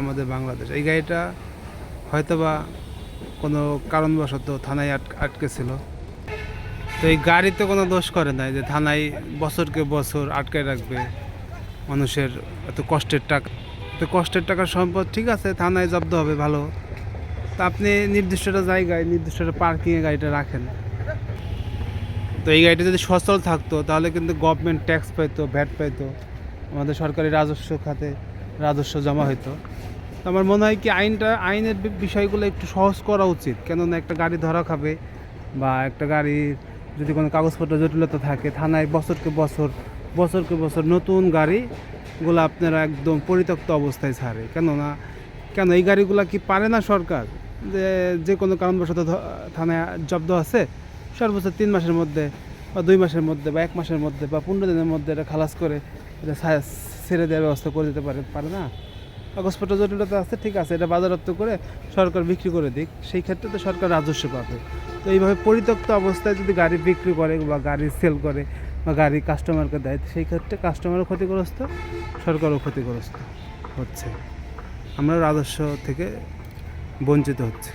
আমাদের বাংলাদেশ। এই গাড়িটা হয়তোবা কোনো কারণবশত থানায় আটক ছিল তো এই গাড়িতে কোনো দোষ করে নাই যে থানায় বছরকে বছর আটকে রাখবে মানুষের এত কষ্টের টাকা। এত কষ্টের টাকার সম্পদ ঠিক আছে, থানায় জব্দ হবে, ভালো। তা আপনি নির্দিষ্ট জায়গায়, নির্দিষ্ট পার্কিংয়ে গাড়িটা রাখেন। তো এই গাড়িটা যদি সচল থাকতো, তাহলে কিন্তু গভর্নমেন্ট ট্যাক্স পাইতো ভ্যাট পাইতো, আমাদের সরকারি রাজস্ব খাতে। রাজস্ব জমা হতো তো আমার মনে হয় কি আইনটা, আইনের বিষয়গুলো একটু সহজ করা উচিত। কেননা একটা গাড়ি ধরা খাবে বা একটা গাড়ির যদি কোনো কাগজপত্র জটিলতা থাকে, থানায় বছরকে বছর বছরকে বছর নতুন গাড়িগুলো আপনারা একদম পরিত্যক্ত অবস্থায় ছাড়ে। কেননা, কেন এই গাড়িগুলো কি পারে না সরকার? যে যে কোনো কারণবশত থানায় জব্দ আছে, সর্বোচ্চ তিন মাসের মধ্যে বা দুই মাসের মধ্যে বা এক মাসের মধ্যে বা পনেরো দিনের মধ্যে এটা খালাস করে এটা ছেড়ে দেওয়ার ব্যবস্থা করে দিতে পারে পারে না। কাগজপত্র জটিলতা আছে, ঠিক আছে, এটা বাজারত্ব করে সরকার বিক্রি করে দিক। সেই ক্ষেত্রে তো সরকার রাজস্ব পাবে। তো এইভাবে পরিত্যক্ত অবস্থায় যদি গাড়ি বিক্রি করে বা গাড়ি সেল করে বা গাড়ি কাস্টমারকে দেয়, সেই ক্ষেত্রে কাস্টমারও ক্ষতিগ্রস্ত, সরকারও ক্ষতিগ্রস্ত হচ্ছে। আমরা রাজস্ব থেকে বঞ্চিত হচ্ছে।